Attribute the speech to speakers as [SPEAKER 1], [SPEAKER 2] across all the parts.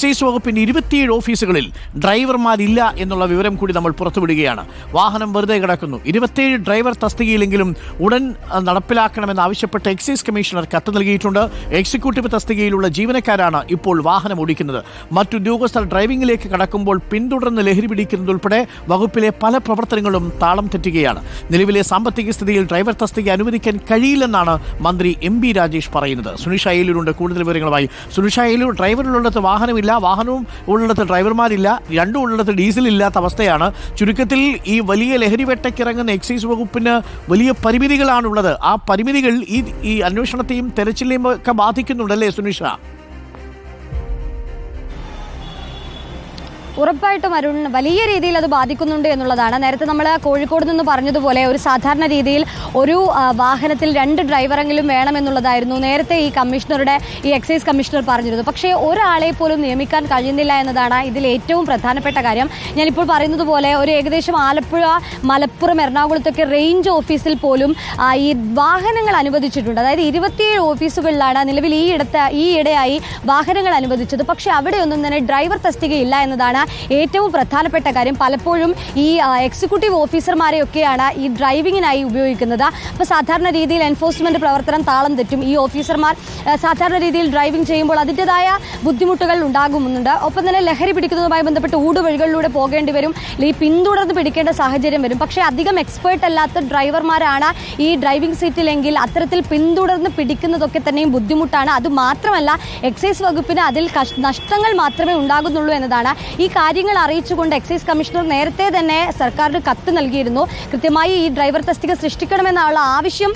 [SPEAKER 1] Excise വകുപ്പിന്റെ ഇരുപത്തിയേഴ് ഓഫീസുകളിൽ ഡ്രൈവർമാരില്ല എന്നുള്ള വിവരം കൂടി നമ്മൾ പുറത്തുവിടുകയാണ്. വാഹനം വെറുതെ കിടക്കുന്നു. ഇരുപത്തിയേഴ് ഡ്രൈവർ തസ്തികയിലെങ്കിലും ഉടൻ നടപ്പിലാക്കണമെന്ന് ആവശ്യപ്പെട്ട് എക്സൈസ് കമ്മീഷണർ കത്ത് നൽകിയിട്ടുണ്ട്. എക്സിക്യൂട്ടീവ് തസ്തികയിലുള്ള ജീവനക്കാരാണ് ഇപ്പോൾ വാഹനം ഓടിക്കുന്നത്. മറ്റുദ്യോഗസ്ഥർ ഡ്രൈവിംഗിലേക്ക് കടക്കുമ്പോൾ പിന്തുടർന്ന് ലഹരി പിടിക്കുന്നതുൾപ്പെടെ വകുപ്പിലെ പല പ്രവർത്തനങ്ങളും താളം തെറ്റുകയാണ്. നിലവിലെ സാമ്പത്തിക സ്ഥിതിയിൽ ഡ്രൈവർ തസ്തിക അനുവദിക്കാൻ കഴിയില്ലെന്നാണ് മന്ത്രി എം ബി രാജേഷ് പറയുന്നത്. സുനിഷ അയലൂരുണ്ട് കൂടുതൽ വിവരങ്ങളുമായി സുനിഷ അയലൂർ ഡ്രൈവറുള്ളിടത്ത് വാഹനമില്ല വാഹനവും ഉള്ളിടത്ത് ഡ്രൈവർമാരില്ല. രണ്ടും ഉള്ളിടത്ത് ഡീസൽ ഇല്ലാത്ത അവസ്ഥയാണ്. ചുരുക്കത്തിൽ ഈ വലിയ ലഹരി വേട്ടയ്ക്കിറങ്ങുന്ന എക്സൈസ് വകുപ്പിന് വലിയ പരിമിതികളാണുള്ളത്. ആ പരിമിതികൾ ഈ ഈ അന്വേഷണത്തെയും തെരച്ചിലിനെയും ഒക്കെ ബാധിക്കുന്നുണ്ടല്ലേ സുനിഷ?
[SPEAKER 2] ഉറപ്പായിട്ടും അരുൺ വലിയ രീതിയിൽ അത് ബാധിക്കുന്നുണ്ട് എന്നുള്ളതാണ്. നേരത്തെ നമ്മൾ കോഴിക്കോട് നിന്ന് പറഞ്ഞതുപോലെ ഒരു സാധാരണ രീതിയിൽ ഒരു വാഹനത്തിൽ രണ്ട് ഡ്രൈവറെങ്കിലും വേണമെന്നുള്ളതായിരുന്നു നേരത്തെ ഈ കമ്മീഷണറുടെ ഈ എക്സൈസ് കമ്മീഷണർ പറഞ്ഞിരുന്നു. പക്ഷേ ഒരാളെ പോലും നിയമിക്കാൻ കഴിയുന്നില്ല എന്നതാണ് ഇതിൽ ഏറ്റവും പ്രധാനപ്പെട്ട കാര്യം. ഞാനിപ്പോൾ പറയുന്നത് പോലെ ഒരു ഏകദേശം ആലപ്പുഴ മലപ്പുറം എറണാകുളത്തൊക്കെ റേഞ്ച് ഓഫീസിൽ പോലും ഈ വാഹനങ്ങൾ അനുവദിച്ചിട്ടുണ്ട്. അതായത് ഇരുപത്തിയേഴ് ഓഫീസുകളിലാണ് നിലവിൽ ഈ ഇടത്ത് ഈ ഇടയായി വാഹനങ്ങൾ അനുവദിച്ചത്. പക്ഷേ അവിടെയൊന്നും തന്നെ ഡ്രൈവർ തസ്തിക ഇല്ല എന്നതാണ് ഏറ്റവും പ്രധാനപ്പെട്ട കാര്യം പലപ്പോഴും ഈ എക്സിക്യൂട്ടീവ് ഓഫീസർമാരെയൊക്കെയാണ് ഈ ഡ്രൈവിങ്ങിനായി ഉപയോഗിക്കുന്നത്. അപ്പോൾ സാധാരണ രീതിയിൽ എൻഫോഴ്സ്മെന്റ് പ്രവർത്തനം താളം തെറ്റും. ഈ ഓഫീസർമാർ സാധാരണ രീതിയിൽ ഡ്രൈവിംഗ് ചെയ്യുമ്പോൾ അതിന്റെതായ ബുദ്ധിമുട്ടുകൾ ഉണ്ടാകുന്നുണ്ട് ഒപ്പം തന്നെ ലഹരി പിടിക്കുന്നതുമായി ബന്ധപ്പെട്ട് ഊടുവഴികളിലൂടെ പോകേണ്ടി വരും. ഈ പിന്തുടർന്ന് പിടിക്കേണ്ട സാഹചര്യം വരും. പക്ഷേ അധികം എക്സ്പേർട്ട് അല്ലാത്ത ഡ്രൈവർമാരാണ് ഈ ഡ്രൈവിംഗ് സീറ്റിലെങ്കിൽ അത്തരത്തിൽ പിന്തുടർന്ന് പിടിക്കുന്നതൊക്കെ തന്നെയും ബുദ്ധിമുട്ടാണ്. അത് മാത്രമല്ല എക്സൈസ് വകുപ്പിന് അതിൽ നഷ്ടങ്ങൾ മാത്രമേ ഉണ്ടാകുന്നുള്ളൂ എന്നതാണ് ഈ കാര്യങ്ങൾ അറിയിച്ചുകൊണ്ട് എക്സൈസ് കമ്മീഷണർ നേരത്തെ തന്നെ സർക്കാരിന് കത്ത് നൽകിയിരുന്നു. കൃത്യമായി ഈ ഡ്രൈവർ തസ്തിക സൃഷ്ടിക്കണമെന്നുള്ള ആവശ്യം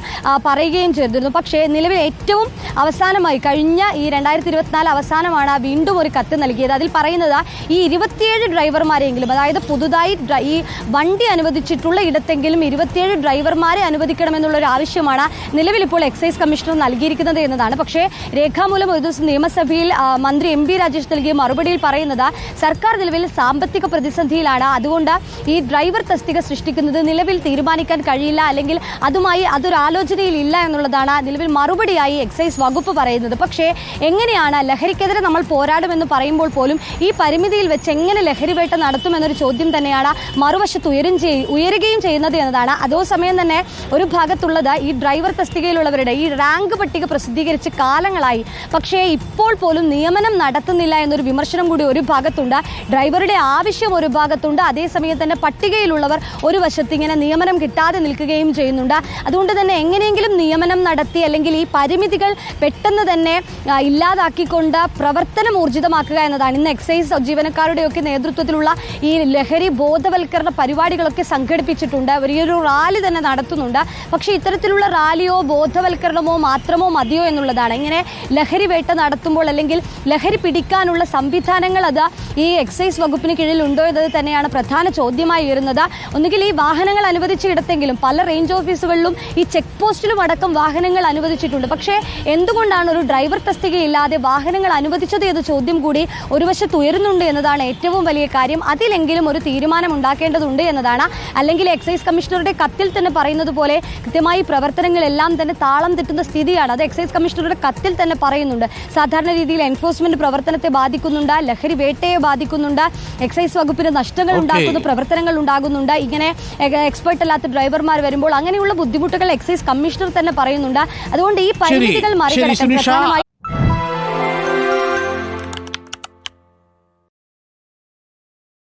[SPEAKER 2] പറയുകയും ചെയ്തിരുന്നു. പക്ഷേ നിലവിൽ ഏറ്റവും അവസാനമായി കഴിഞ്ഞ ഈ രണ്ടായിരത്തി ഇരുപത്തിനാല് അവസാനമാണ് വീണ്ടും ഒരു കത്ത് നൽകിയത്. അതിൽ പറയുന്നത് ഈ ഇരുപത്തിയേഴ് ഡ്രൈവർമാരെങ്കിലും അതായത് പുതുതായി ഈ വണ്ടി അനുവദിച്ചിട്ടുള്ള ഇടത്തെങ്കിലും ഇരുപത്തിയേഴ് ഡ്രൈവർമാരെ അനുവദിക്കണമെന്നുള്ള ഒരു ആവശ്യമാണ് നിലവിൽ ഇപ്പോൾ എക്സൈസ് കമ്മീഷണർ നൽകിയിരിക്കുന്നത് എന്നതാണ്. പക്ഷേ രേഖാമൂലം ഒരു ദിവസം നിയമസഭയിൽ മന്ത്രി എം ബി രാജേഷ് നൽകിയ മറുപടിയിൽ പറയുന്നത് സർക്കാർ നിലവിൽ സാമ്പത്തിക പ്രതിസന്ധിയിലാണ്. അതുകൊണ്ട് ഈ ഡ്രൈവർ തസ്തിക സൃഷ്ടിക്കുന്നത് നിലവിൽ തീരുമാനിക്കാൻ കഴിയില്ല അല്ലെങ്കിൽ അതുമായി അതൊരു ആലോചനയിൽ ഇല്ല എന്നുള്ളതാണ് നിലവിൽ മറുപടിയായി എക്സൈസ് വകുപ്പ് പറയുന്നത്. പക്ഷേ എങ്ങനെയാണ് ലഹരിക്കെതിരെ നമ്മൾ പോരാടുമെന്ന് പറയുമ്പോൾ പോലും ഈ പരിമിതിയിൽ വെച്ച് എങ്ങനെ ലഹരിവേട്ട നടത്തുമെന്നൊരു ചോദ്യം തന്നെയാണ് മറുവശത്ത് ഉയരും ഉയരുകയും ചെയ്യുന്നത് എന്നതാണ്. അതേസമയം തന്നെ ഒരു ഭാഗത്തുള്ളത് ഈ ഡ്രൈവർ തസ്തികയിലുള്ളവരുടെ ഈ റാങ്ക് പട്ടിക പ്രസിദ്ധീകരിച്ച് കാലങ്ങളായി. പക്ഷേ ഇപ്പോൾ പോലും നിയമനം നടത്തുന്നില്ല എന്നൊരു വിമർശനം കൂടി ഒരു ഭാഗത്തുണ്ട്. ഡ്രൈവറുടെ ആവശ്യം ഒരു ഭാഗത്തുണ്ട്. അതേസമയം തന്നെ പട്ടികയിലുള്ളവർ ഒരു വശത്ത് ഇങ്ങനെ നിയമനം കിട്ടാതെ നിൽക്കുകയും ചെയ്യുന്നുണ്ട്. അതുകൊണ്ട് തന്നെ എങ്ങനെയെങ്കിലും നിയമനം നടത്തി അല്ലെങ്കിൽ ഈ പരിമിതികൾ പെട്ടെന്ന് തന്നെ ഇല്ലാതാക്കിക്കൊണ്ട് പ്രവർത്തനം ഊർജിതമാക്കുക എന്നതാണ്. ഇന്ന് എക്സൈസ് ജീവനക്കാരുടെയൊക്കെ നേതൃത്വത്തിലുള്ള ഈ ലഹരി ബോധവൽക്കരണ പരിപാടികളൊക്കെ സംഘടിപ്പിച്ചിട്ടുണ്ട്. വലിയൊരു റാലി തന്നെ നടത്തുന്നുണ്ട്. പക്ഷേ ഇത്തരത്തിലുള്ള റാലിയോ ബോധവൽക്കരണമോ മാത്രമോ മതിയോ എന്നുള്ളതാണ്. ഇങ്ങനെ ലഹരി വേട്ട നടത്തുമ്പോൾ അല്ലെങ്കിൽ ലഹരി പിടിക്കാനുള്ള സംവിധാനങ്ങൾ അത് ഈ എക്സൈസ് വകുപ്പിന് കീഴിൽ ഉണ്ടോ എന്നത് തന്നെയാണ് പ്രധാന ചോദ്യമായി ഉയരുന്നത്. ഒന്നുകിൽ ഈ വാഹനങ്ങൾ അനുവദിച്ച ഇടത്തെങ്കിലും പല റേഞ്ച് ഓഫീസുകളിലും ഈ ചെക്ക് പോസ്റ്റിലും അടക്കം വാഹനങ്ങൾ അനുവദിച്ചിട്ടുണ്ട്. പക്ഷേ എന്തുകൊണ്ടാണ് ഒരു ഡ്രൈവർ തസ്തികയില്ലാതെ വാഹനങ്ങൾ അനുവദിച്ചത് എന്ന ചോദ്യം കൂടി ഒരു വശത്ത് ഉയരുന്നുണ്ട് എന്നതാണ് ഏറ്റവും വലിയ കാര്യം. അതിലെങ്കിലും ഒരു തീരുമാനം ഉണ്ടാക്കേണ്ടതുണ്ട് എന്നതാണ്. അല്ലെങ്കിൽ എക്സൈസ് കമ്മീഷണറുടെ കത്തിൽ തന്നെ പറയുന്നത് പോലെ കൃത്യമായി പ്രവർത്തനങ്ങളെല്ലാം തന്നെ താളം തെറ്റുന്ന സ്ഥിതിയാണ്. അത് എക്സൈസ് കമ്മീഷണറുടെ കത്തിൽ തന്നെ പറയുന്നുണ്ട്. സാധാരണ രീതിയിൽ എൻഫോഴ്സ്മെന്റ് പ്രവർത്തനത്തെ ബാധിക്കുന്നുണ്ട് ലഹരി വേട്ടയെ ബാധിക്കുന്നുണ്ട് എക്സൈസ് വകുപ്പിന് നഷ്ടങ്ങൾ ഉണ്ടാക്കുന്നു പ്രവർത്തനങ്ങൾ ഉണ്ടാകുന്നുണ്ട്. ഇങ്ങനെ എക്സ്പേർട്ട് അല്ലാത്ത ഡ്രൈവർമാർ വരുമ്പോൾ അങ്ങനെയുള്ള ബുദ്ധിമുട്ടുകൾ എക്സൈസ് കമ്മീഷണർ തന്നെ പറയുന്നുണ്ട്. അതുകൊണ്ട് ഈ പരിമിതികൾ മറികടക്കാൻ